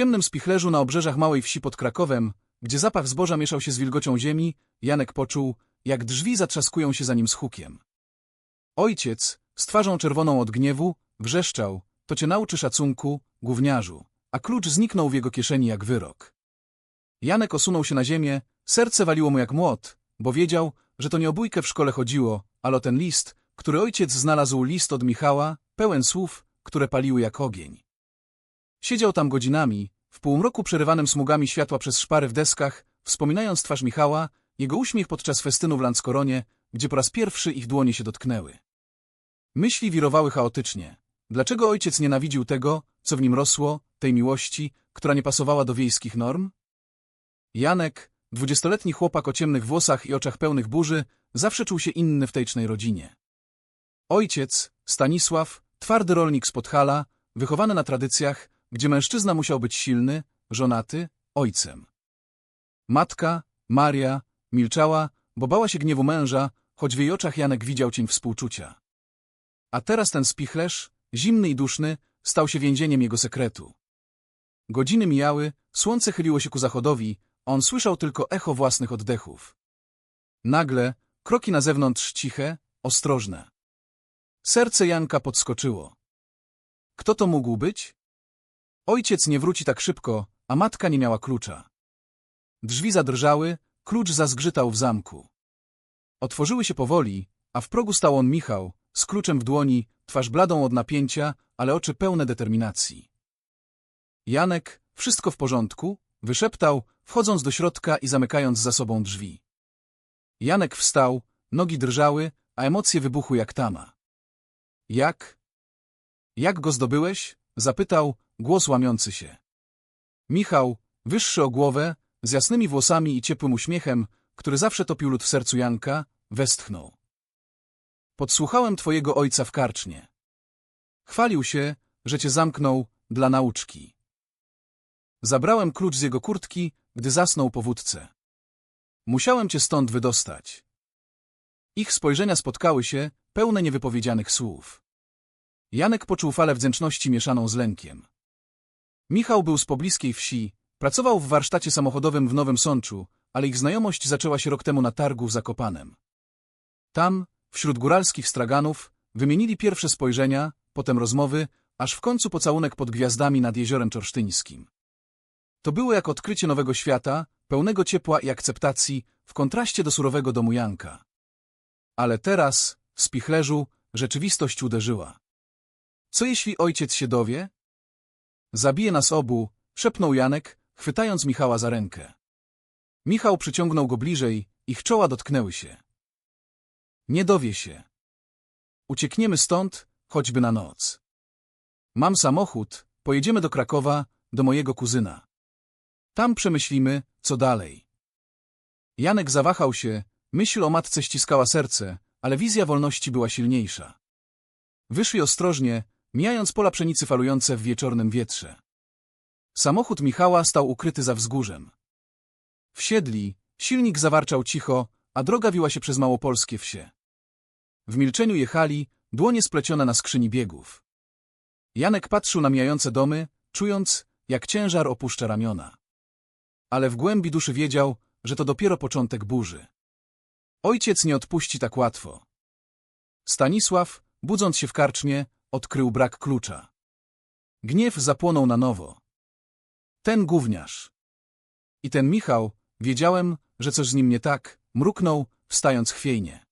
ciemnym spichlerzu na obrzeżach małej wsi pod Krakowem, gdzie zapach zboża mieszał się z wilgocią ziemi, Janek poczuł, jak drzwi zatrzaskują się za nim z hukiem. Ojciec, z twarzą czerwoną od gniewu, wrzeszczał, to cię nauczy szacunku, gówniarzu, a klucz zniknął w jego kieszeni jak wyrok. Janek osunął się na ziemię, serce waliło mu jak młot, bo wiedział, że to nie o bójkę w szkole chodziło, ale o ten list, który ojciec znalazł list od Michała, pełen słów, które paliły jak ogień. Siedział tam godzinami, w półmroku przerywanym smugami światła przez szpary w deskach, wspominając twarz Michała, jego uśmiech podczas festynu w Landskoronie, gdzie po raz pierwszy ich dłonie się dotknęły. Myśli wirowały chaotycznie. Dlaczego ojciec nienawidził tego, co w nim rosło, tej miłości, która nie pasowała do wiejskich norm? Janek, dwudziestoletni chłopak o ciemnych włosach i oczach pełnych burzy, zawsze czuł się inny w tejcznej rodzinie. Ojciec, Stanisław, twardy rolnik z Podhala, wychowany na tradycjach, gdzie mężczyzna musiał być silny, żonaty, ojcem. Matka, Maria, milczała, bo bała się gniewu męża, choć w jej oczach Janek widział cień współczucia. A teraz ten spichlerz, zimny i duszny, stał się więzieniem jego sekretu. Godziny mijały, słońce chyliło się ku zachodowi, on słyszał tylko echo własnych oddechów. Nagle, kroki na zewnątrz ciche, ostrożne. Serce Janka podskoczyło. Kto to mógł być? Ojciec nie wróci tak szybko, a matka nie miała klucza. Drzwi zadrżały, klucz zazgrzytał w zamku. Otworzyły się powoli, a w progu stał on Michał, z kluczem w dłoni, twarz bladą od napięcia, ale oczy pełne determinacji. Janek, wszystko w porządku, wyszeptał, wchodząc do środka i zamykając za sobą drzwi. Janek wstał, nogi drżały, a emocje wybuchły jak tama. Jak? Jak go zdobyłeś? Zapytał, głos łamiący się. Michał, wyższy o głowę, z jasnymi włosami i ciepłym uśmiechem, który zawsze topił lód w sercu Janka, westchnął. Podsłuchałem twojego ojca w karcznie. Chwalił się, że cię zamknął dla nauczki. Zabrałem klucz z jego kurtki, gdy zasnął po wódce. Musiałem cię stąd wydostać. Ich spojrzenia spotkały się, pełne niewypowiedzianych słów. Janek poczuł falę wdzięczności mieszaną z lękiem. Michał był z pobliskiej wsi, pracował w warsztacie samochodowym w Nowym Sączu, ale ich znajomość zaczęła się rok temu na targu w Zakopanem. Tam, wśród góralskich straganów, wymienili pierwsze spojrzenia, potem rozmowy, aż w końcu pocałunek pod gwiazdami nad jeziorem czorsztyńskim. To było jak odkrycie nowego świata, pełnego ciepła i akceptacji, w kontraście do surowego domu Janka. Ale teraz, w spichlerzu, rzeczywistość uderzyła. Co jeśli ojciec się dowie? Zabije nas obu, szepnął Janek, chwytając Michała za rękę. Michał przyciągnął go bliżej, ich czoła dotknęły się. Nie dowie się. Uciekniemy stąd, choćby na noc. Mam samochód, pojedziemy do Krakowa, do mojego kuzyna. Tam przemyślimy, co dalej. Janek zawahał się, myśl o matce ściskała serce, ale wizja wolności była silniejsza. Wyszli ostrożnie, mijając pola pszenicy falujące w wieczornym wietrze. Samochód Michała stał ukryty za wzgórzem. Wsiedli, silnik zawarczał cicho, a droga wiła się przez małopolskie wsie. W milczeniu jechali, dłonie splecione na skrzyni biegów. Janek patrzył na mijające domy, czując, jak ciężar opuszcza ramiona. Ale w głębi duszy wiedział, że to dopiero początek burzy. Ojciec nie odpuści tak łatwo. Stanisław, budząc się w karczmie, odkrył brak klucza. Gniew zapłonął na nowo. Ten gówniarz. I ten Michał, wiedziałem, że coś z nim nie tak, mruknął, wstając chwiejnie.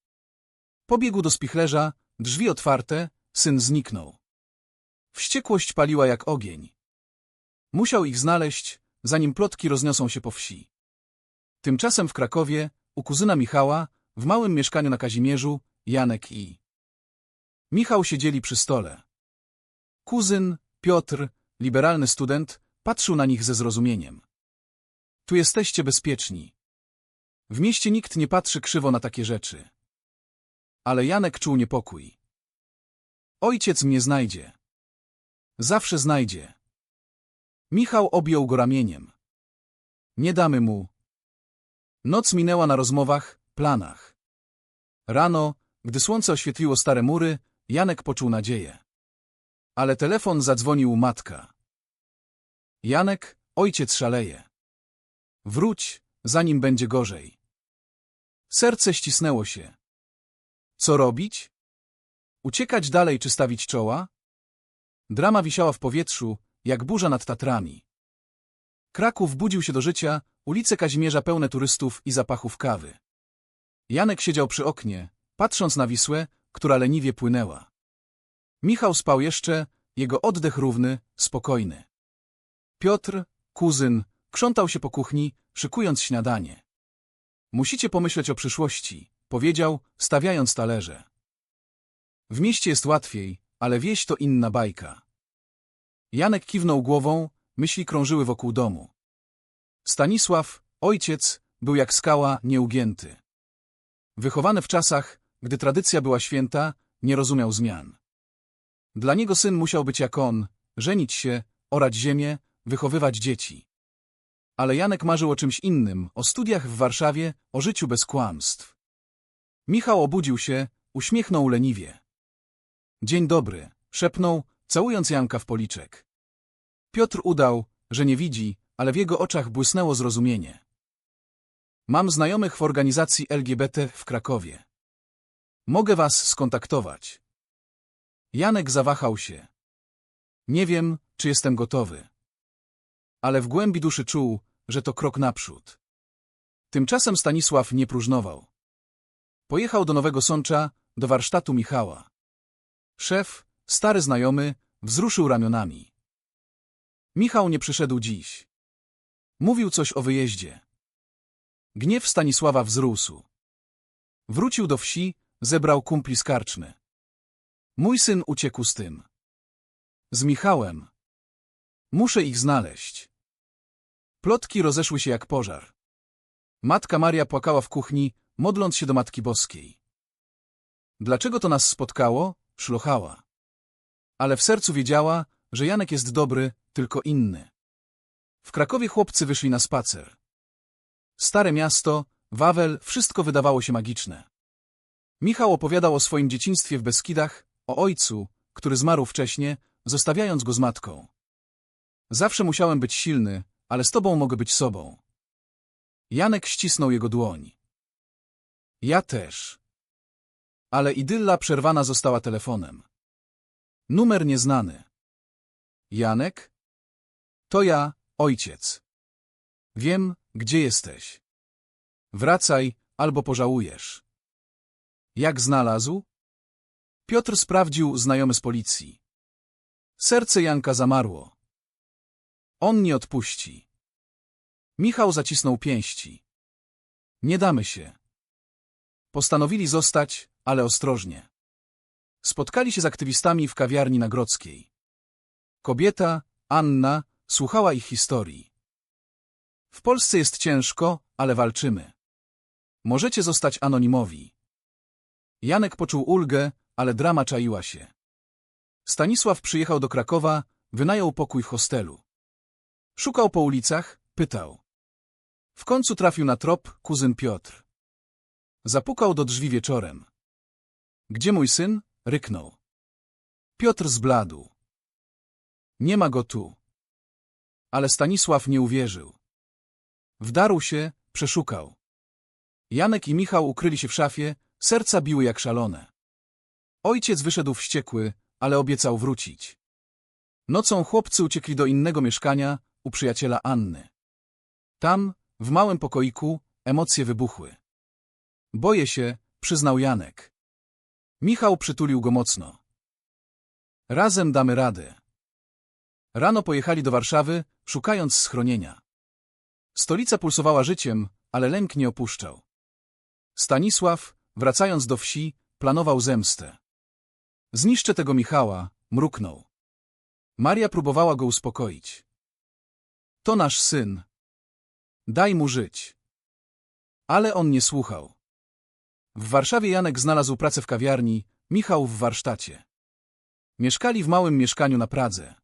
Pobiegł do spichlerza, drzwi otwarte, syn zniknął. Wściekłość paliła jak ogień. Musiał ich znaleźć, zanim plotki rozniosą się po wsi. Tymczasem w Krakowie, u kuzyna Michała, w małym mieszkaniu na Kazimierzu, Janek i Michał siedzieli przy stole. Kuzyn, Piotr, liberalny student, patrzył na nich ze zrozumieniem. Tu jesteście bezpieczni. W mieście nikt nie patrzy krzywo na takie rzeczy. Ale Janek czuł niepokój. Ojciec mnie znajdzie. Zawsze znajdzie. Michał objął go ramieniem. Nie damy mu. Noc minęła na rozmowach, planach. Rano, gdy słońce oświetliło stare mury, Janek poczuł nadzieję. Ale telefon zadzwonił matka. Janek, ojciec szaleje. Wróć, zanim będzie gorzej. Serce ścisnęło się. Co robić? Uciekać dalej czy stawić czoła? Drama wisiała w powietrzu, jak burza nad Tatrami. Kraków budził się do życia, ulice Kazimierza pełne turystów i zapachów kawy. Janek siedział przy oknie, patrząc na Wisłę, która leniwie płynęła. Michał spał jeszcze, jego oddech równy, spokojny. Piotr, kuzyn, krzątał się po kuchni, szykując śniadanie. Musicie pomyśleć o przyszłości, powiedział, stawiając talerze. W mieście jest łatwiej, ale wieś to inna bajka. Janek kiwnął głową, myśli krążyły wokół domu. Stanisław, ojciec, był jak skała, nieugięty. Wychowany w czasach, gdy tradycja była święta, nie rozumiał zmian. Dla niego syn musiał być jak on, żenić się, orać ziemię, wychowywać dzieci. Ale Janek marzył o czymś innym, o studiach w Warszawie, o życiu bez kłamstw. Michał obudził się, uśmiechnął leniwie. Dzień dobry, szepnął, całując Janka w policzek. Piotr udał, że nie widzi, ale w jego oczach błysnęło zrozumienie. Mam znajomych w organizacji LGBT w Krakowie. Mogę was skontaktować. Janek zawahał się. Nie wiem, czy jestem gotowy. Ale w głębi duszy czuł, że to krok naprzód. Tymczasem Stanisław nie próżnował. Pojechał do Nowego Sącza, do warsztatu Michała. Szef, stary znajomy, wzruszył ramionami. Michał nie przyszedł dziś. Mówił coś o wyjeździe. Gniew Stanisława wzrósł. Wrócił do wsi, zebrał kumpli z karczmy. Mój syn uciekł z tym. Z Michałem. Muszę ich znaleźć. Plotki rozeszły się jak pożar. Matka Maria płakała w kuchni, modląc się do Matki Boskiej. Dlaczego to nas spotkało? Szlochała. Ale w sercu wiedziała, że Janek jest dobry, tylko inny. W Krakowie chłopcy wyszli na spacer. Stare miasto, Wawel, wszystko wydawało się magiczne. Michał opowiadał o swoim dzieciństwie w Beskidach, o ojcu, który zmarł wcześnie, zostawiając go z matką. Zawsze musiałem być silny, ale z tobą mogę być sobą. Janek ścisnął jego dłoń. Ja też. Ale idylla przerwana została telefonem. Numer nieznany. Janek? To ja, ojciec. Wiem, gdzie jesteś. Wracaj, albo pożałujesz. Jak znalazł? Piotr sprawdził znajomy z policji. Serce Janka zamarło. On nie odpuści. Michał zacisnął pięści. Nie damy się. Postanowili zostać, ale ostrożnie. Spotkali się z aktywistami w kawiarni na Grodzkiej. Kobieta, Anna, słuchała ich historii. W Polsce jest ciężko, ale walczymy. Możecie zostać anonimowi. Janek poczuł ulgę, ale drama czaiła się. Stanisław przyjechał do Krakowa, wynajął pokój w hostelu. Szukał po ulicach, pytał. W końcu trafił na trop kuzyn Piotr. Zapukał do drzwi wieczorem. Gdzie mój syn? ryknął. Piotr zbladł. Nie ma go tu. Ale Stanisław nie uwierzył. Wdarł się, przeszukał. Janek i Michał ukryli się w szafie, serca biły jak szalone. Ojciec wyszedł wściekły, ale obiecał wrócić. Nocą chłopcy uciekli do innego mieszkania, u przyjaciela Anny. Tam, w małym pokoiku, emocje wybuchły. Boję się, przyznał Janek. Michał przytulił go mocno. Razem damy radę. Rano pojechali do Warszawy, szukając schronienia. Stolica pulsowała życiem, ale lęk nie opuszczał. Stanisław, wracając do wsi, planował zemstę. Zniszczę tego Michała, mruknął. Maria próbowała go uspokoić. To nasz syn. Daj mu żyć. Ale on nie słuchał. W Warszawie Janek znalazł pracę w kawiarni, Michał w warsztacie. Mieszkali w małym mieszkaniu na Pradze.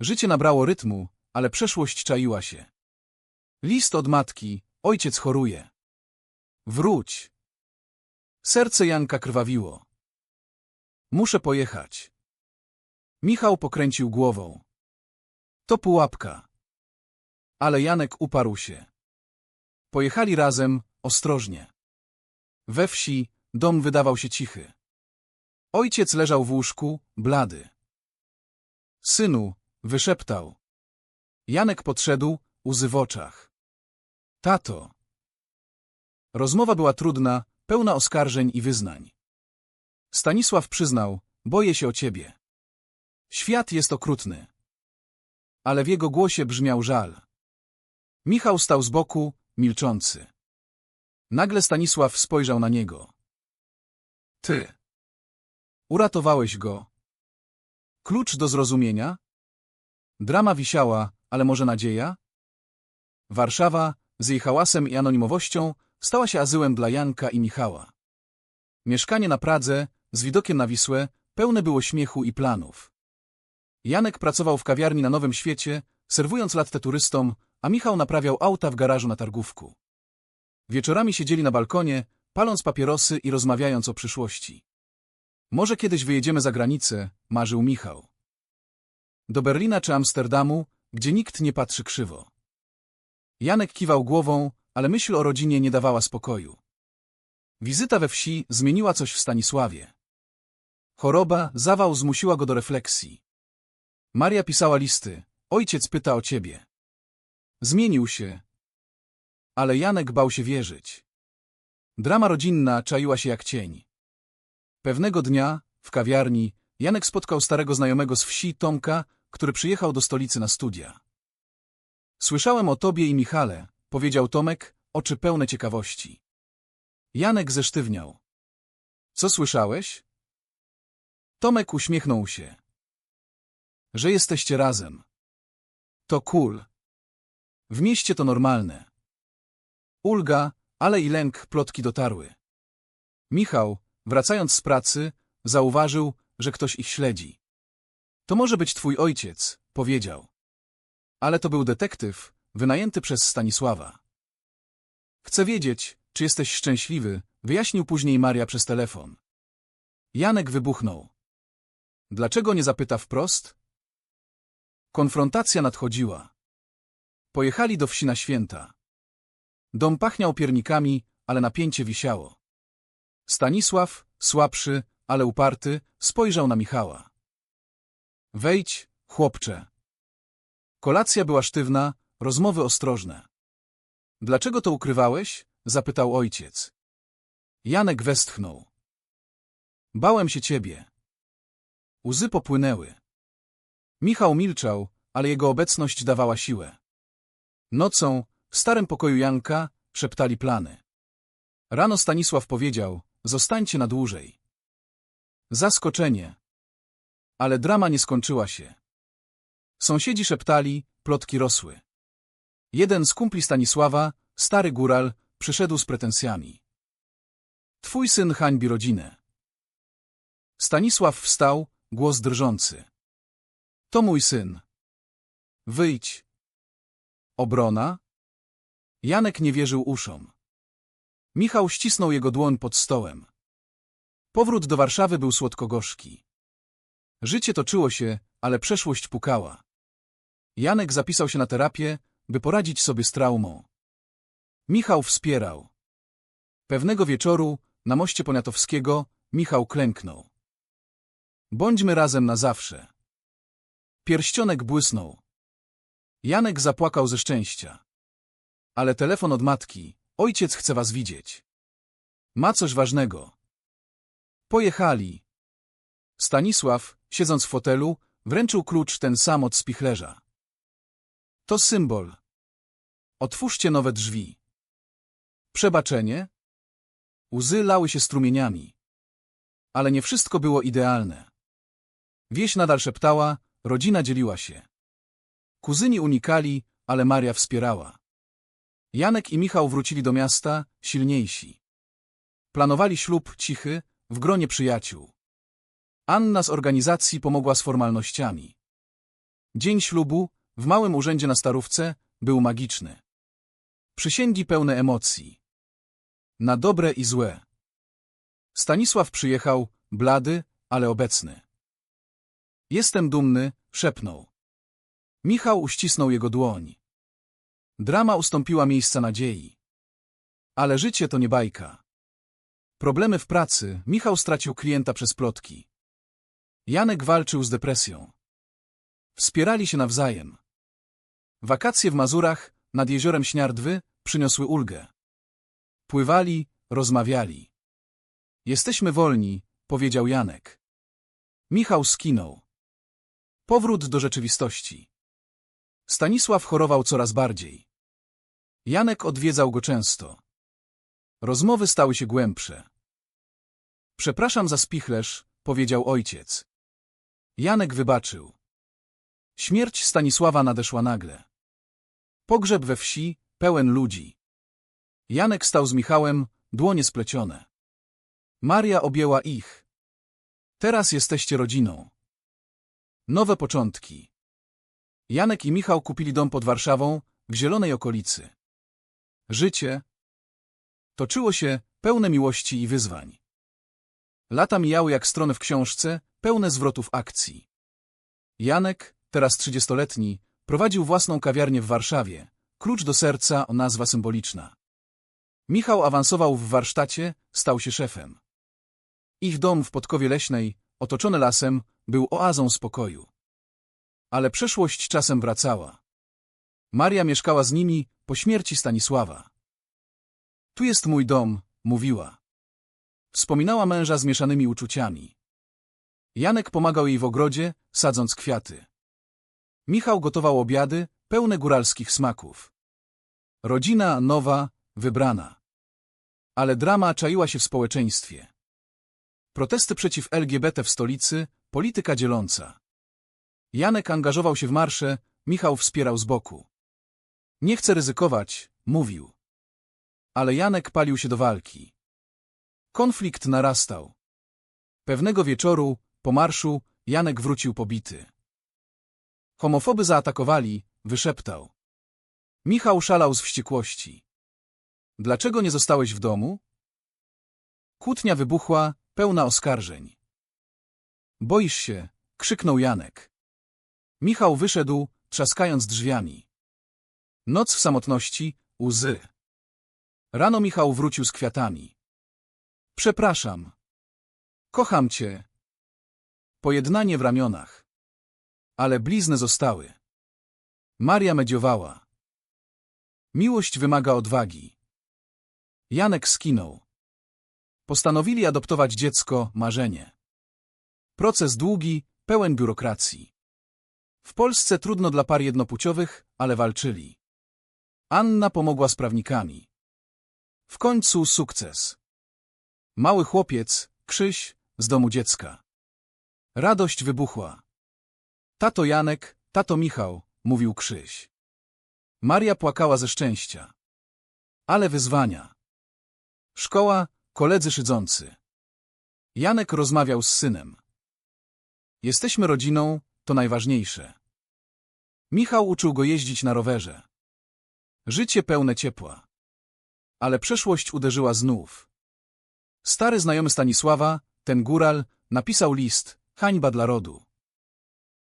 Życie nabrało rytmu, ale przeszłość czaiła się. List od matki, ojciec choruje. Wróć. Serce Janka krwawiło. Muszę pojechać. Michał pokręcił głową. To pułapka. Ale Janek uparł się. Pojechali razem, ostrożnie. We wsi dom wydawał się cichy. Ojciec leżał w łóżku, blady. Synu, wyszeptał. Janek podszedł, łzy w oczach. Tato. Rozmowa była trudna, pełna oskarżeń i wyznań. Stanisław przyznał, boję się o ciebie. Świat jest okrutny. Ale w jego głosie brzmiał żal. Michał stał z boku, milczący. Nagle Stanisław spojrzał na niego. Ty. Uratowałeś go. Klucz do zrozumienia? Drama wisiała, ale może nadzieja? Warszawa, z jej hałasem i anonimowością, stała się azyłem dla Janka i Michała. Mieszkanie na Pradze, z widokiem na Wisłę, pełne było śmiechu i planów. Janek pracował w kawiarni na Nowym Świecie, serwując latte turystom, a Michał naprawiał auta w garażu na Targówku. Wieczorami siedzieli na balkonie, paląc papierosy i rozmawiając o przyszłości. Może kiedyś wyjedziemy za granicę, marzył Michał. Do Berlina czy Amsterdamu, gdzie nikt nie patrzy krzywo. Janek kiwał głową, ale myśl o rodzinie nie dawała spokoju. Wizyta we wsi zmieniła coś w Stanisławie. Choroba, zawał zmusiła go do refleksji. Maria pisała listy. Ojciec pyta o ciebie. Zmienił się. Ale Janek bał się wierzyć. Drama rodzinna czaiła się jak cień. Pewnego dnia, w kawiarni, Janek spotkał starego znajomego z wsi, Tomka, który przyjechał do stolicy na studia. Słyszałem o tobie i Michale, powiedział Tomek, oczy pełne ciekawości. Janek zesztywniał. Co słyszałeś? Tomek uśmiechnął się. Że jesteście razem. To cool. W mieście to normalne. Ulga, ale i lęk plotki dotarły. Michał, wracając z pracy, zauważył, że ktoś ich śledzi. To może być twój ojciec, powiedział. Ale to był detektyw, wynajęty przez Stanisława. Chcę wiedzieć, czy jesteś szczęśliwy, wyjaśnił później Maria przez telefon. Janek wybuchnął. Dlaczego nie zapyta wprost? Konfrontacja nadchodziła. Pojechali do wsi na święta. Dom pachniał piernikami, ale napięcie wisiało. Stanisław, słabszy, ale uparty, spojrzał na Michała. Wejdź, chłopcze. Kolacja była sztywna, rozmowy ostrożne. Dlaczego to ukrywałeś? zapytał ojciec. Janek westchnął. Bałem się ciebie. Łzy popłynęły. Michał milczał, ale jego obecność dawała siłę. Nocą, w starym pokoju Janka, szeptali plany. Rano Stanisław powiedział, zostańcie na dłużej. Zaskoczenie. Ale drama nie skończyła się. Sąsiedzi szeptali, plotki rosły. Jeden z kumpli Stanisława, stary góral, przyszedł z pretensjami. Twój syn hańbi rodzinę. Stanisław wstał, głos drżący. To mój syn. Wyjdź. Obrona? Janek nie wierzył uszom. Michał ścisnął jego dłoń pod stołem. Powrót do Warszawy był słodko-gorzki. Życie toczyło się, ale przeszłość pukała. Janek zapisał się na terapię, by poradzić sobie z traumą. Michał wspierał. Pewnego wieczoru, na moście Poniatowskiego, Michał klęknął. Bądźmy razem na zawsze. Pierścionek błysnął. Janek zapłakał ze szczęścia. Ale telefon od matki. Ojciec chce was widzieć. Ma coś ważnego. Pojechali. Stanisław, siedząc w fotelu, wręczył klucz ten sam od spichlerza. To symbol. Otwórzcie nowe drzwi. Przebaczenie? Łzy lały się strumieniami. Ale nie wszystko było idealne. Wieś nadal szeptała, rodzina dzieliła się. Kuzyni unikali, ale Maria wspierała. Janek i Michał wrócili do miasta, silniejsi. Planowali ślub cichy, w gronie przyjaciół. Anna z organizacji pomogła z formalnościami. Dzień ślubu, w małym urzędzie na Starówce, był magiczny. Przysięgi pełne emocji. Na dobre i złe. Stanisław przyjechał, blady, ale obecny. Jestem dumny, szepnął. Michał uścisnął jego dłoń. Drama ustąpiła miejsca nadziei. Ale życie to nie bajka. Problemy w pracy, Michał stracił klienta przez plotki. Janek walczył z depresją. Wspierali się nawzajem. Wakacje w Mazurach, nad jeziorem Śniardwy, przyniosły ulgę. Pływali, rozmawiali. Jesteśmy wolni, powiedział Janek. Michał skinął. Powrót do rzeczywistości. Stanisław chorował coraz bardziej. Janek odwiedzał go często. Rozmowy stały się głębsze. Przepraszam za spichlerz, powiedział ojciec. Janek wybaczył. Śmierć Stanisława nadeszła nagle. Pogrzeb we wsi, pełen ludzi. Janek stał z Michałem, dłonie splecione. Maria objęła ich. Teraz jesteście rodziną. Nowe początki. Janek i Michał kupili dom pod Warszawą, w zielonej okolicy. Życie toczyło się pełne miłości i wyzwań. Lata mijały jak strony w książce, pełne zwrotów akcji. Janek, teraz trzydziestoletni, prowadził własną kawiarnię w Warszawie. Klucz do serca o nazwa symboliczna. Michał awansował w warsztacie, stał się szefem. Ich dom w Podkowie Leśnej, otoczony lasem, był oazą spokoju. Ale przeszłość czasem wracała. Maria mieszkała z nimi po śmierci Stanisława. Tu jest mój dom, mówiła. Wspominała męża z mieszanymi uczuciami. Janek pomagał jej w ogrodzie, sadząc kwiaty. Michał gotował obiady, pełne góralskich smaków. Rodzina nowa, wybrana. Ale drama czaiła się w społeczeństwie. Protesty przeciw LGBT w stolicy, polityka dzieląca. Janek angażował się w marsze, Michał wspierał z boku. Nie chcę ryzykować, mówił. Ale Janek palił się do walki. Konflikt narastał. Pewnego wieczoru, po marszu, Janek wrócił pobity. Homofoby zaatakowali, wyszeptał. Michał szalał z wściekłości. Dlaczego nie zostałeś w domu? Kłótnia wybuchła, pełna oskarżeń. Boisz się, krzyknął Janek. Michał wyszedł, trzaskając drzwiami. Noc w samotności, łzy. Rano Michał wrócił z kwiatami. Przepraszam. Kocham cię. Pojednanie w ramionach. Ale blizny zostały. Maria mediowała. Miłość wymaga odwagi. Janek skinął. Postanowili adoptować dziecko, marzenie. Proces długi, pełen biurokracji. W Polsce trudno dla par jednopłciowych, ale walczyli. Anna pomogła z prawnikami. W końcu sukces. Mały chłopiec, Krzyś, z domu dziecka. Radość wybuchła. Tato Janek, tato Michał, mówił Krzyś. Maria płakała ze szczęścia. Ale wyzwania. Szkoła, koledzy szydzący. Janek rozmawiał z synem. Jesteśmy rodziną, to najważniejsze. Michał uczył go jeździć na rowerze. Życie pełne ciepła. Ale przeszłość uderzyła znów. Stary znajomy Stanisława, ten góral, napisał list, hańba dla rodu.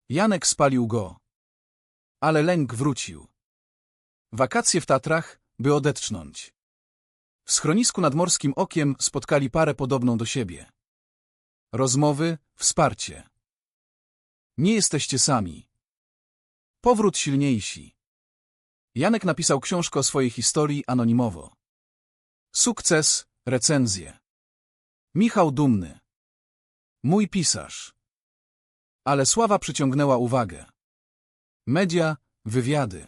Janek spalił go. Ale lęk wrócił. Wakacje w Tatrach, by odetchnąć. W schronisku nad Morskim Okiem spotkali parę podobną do siebie. Rozmowy, wsparcie. Nie jesteście sami. Powrót silniejsi. Janek napisał książkę o swojej historii anonimowo. Sukces, recenzje. Michał dumny. Mój pisarz. Ale sława przyciągnęła uwagę. Media, wywiady.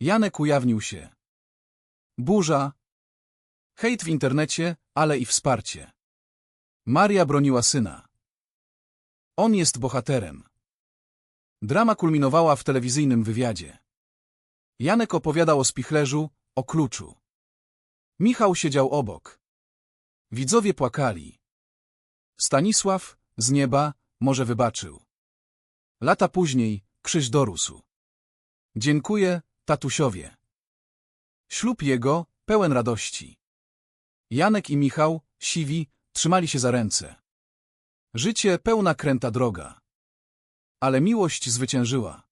Janek ujawnił się. Burza. Hejt w internecie, ale i wsparcie. Maria broniła syna. On jest bohaterem. Drama kulminowała w telewizyjnym wywiadzie. Janek opowiadał o spichlerzu, o kluczu. Michał siedział obok. Widzowie płakali. Stanisław, z nieba, może wybaczył. Lata później, Krzyś dorósł. Dziękuję, tatusiowie. Ślub jego, pełen radości. Janek i Michał, siwi, trzymali się za ręce. Życie pełna kręta droga. Ale miłość zwyciężyła.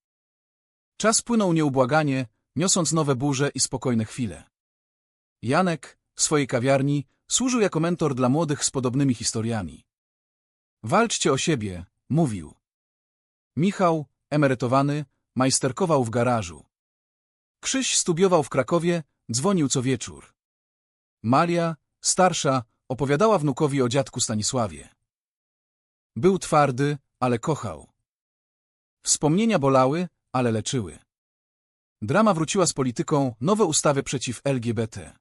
Czas płynął nieubłaganie, niosąc nowe burze i spokojne chwile. Janek, w swojej kawiarni, służył jako mentor dla młodych z podobnymi historiami. Walczcie o siebie, mówił. Michał, emerytowany, majsterkował w garażu. Krzyś studiował w Krakowie, dzwonił co wieczór. Maria, starsza, opowiadała wnukowi o dziadku Stanisławie. Był twardy, ale kochał. Wspomnienia bolały, ale leczyły. Drama wróciła z polityką, nowe ustawy przeciw LGBT.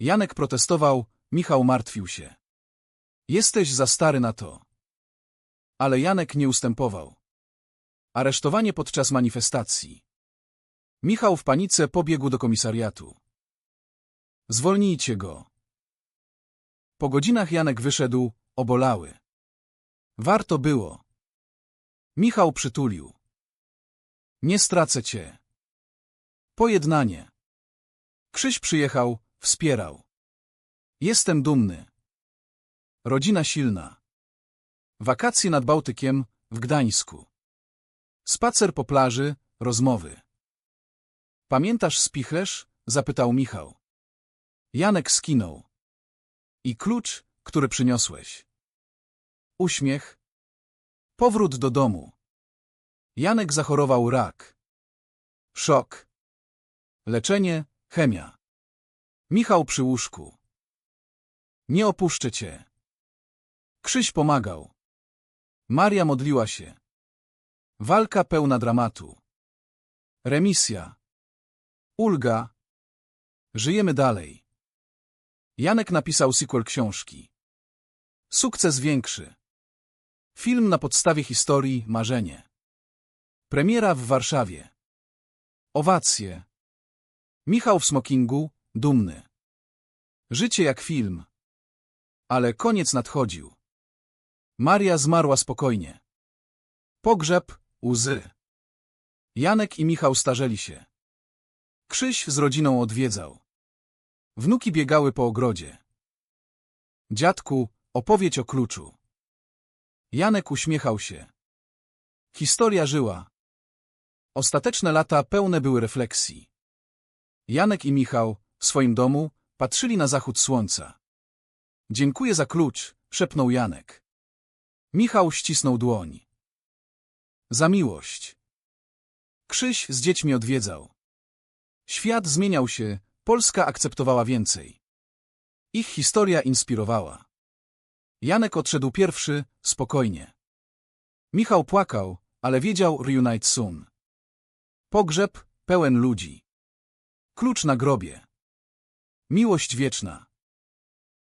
Janek protestował, Michał martwił się. Jesteś za stary na to. Ale Janek nie ustępował. Aresztowanie podczas manifestacji. Michał w panice pobiegł do komisariatu. Zwolnijcie go. Po godzinach Janek wyszedł, obolały. Warto było. Michał przytulił. Nie stracę cię. Pojednanie. Krzyś przyjechał, wspierał. Jestem dumny. Rodzina silna. Wakacje nad Bałtykiem, w Gdańsku. Spacer po plaży, rozmowy. Pamiętasz spichlerz? zapytał Michał. Janek skinął. I klucz, który przyniosłeś. Uśmiech. Powrót do domu. Janek zachorował rak. Szok. Leczenie, chemia. Michał przy łóżku. Nie opuszczę cię. Krzyś pomagał. Maria modliła się. Walka pełna dramatu. Remisja. Ulga. Żyjemy dalej. Janek napisał sequel książki. Sukces większy. Film na podstawie historii Marzenie. Premiera w Warszawie. Owacje. Michał w smokingu, dumny. Życie jak film. Ale koniec nadchodził. Maria zmarła spokojnie. Pogrzeb, łzy. Janek i Michał starzeli się. Krzyś z rodziną odwiedzał. Wnuki biegały po ogrodzie. Dziadku, opowiedź o kluczu. Janek uśmiechał się. Historia żyła. Ostateczne lata pełne były refleksji. Janek i Michał, w swoim domu, patrzyli na zachód słońca. Dziękuję za klucz, szepnął Janek. Michał ścisnął dłoń. Za miłość. Krzyś z dziećmi odwiedzał. Świat zmieniał się, Polska akceptowała więcej. Ich historia inspirowała. Janek odszedł pierwszy, spokojnie. Michał płakał, ale wiedział reunite soon. Pogrzeb pełen ludzi. Klucz na grobie. Miłość wieczna.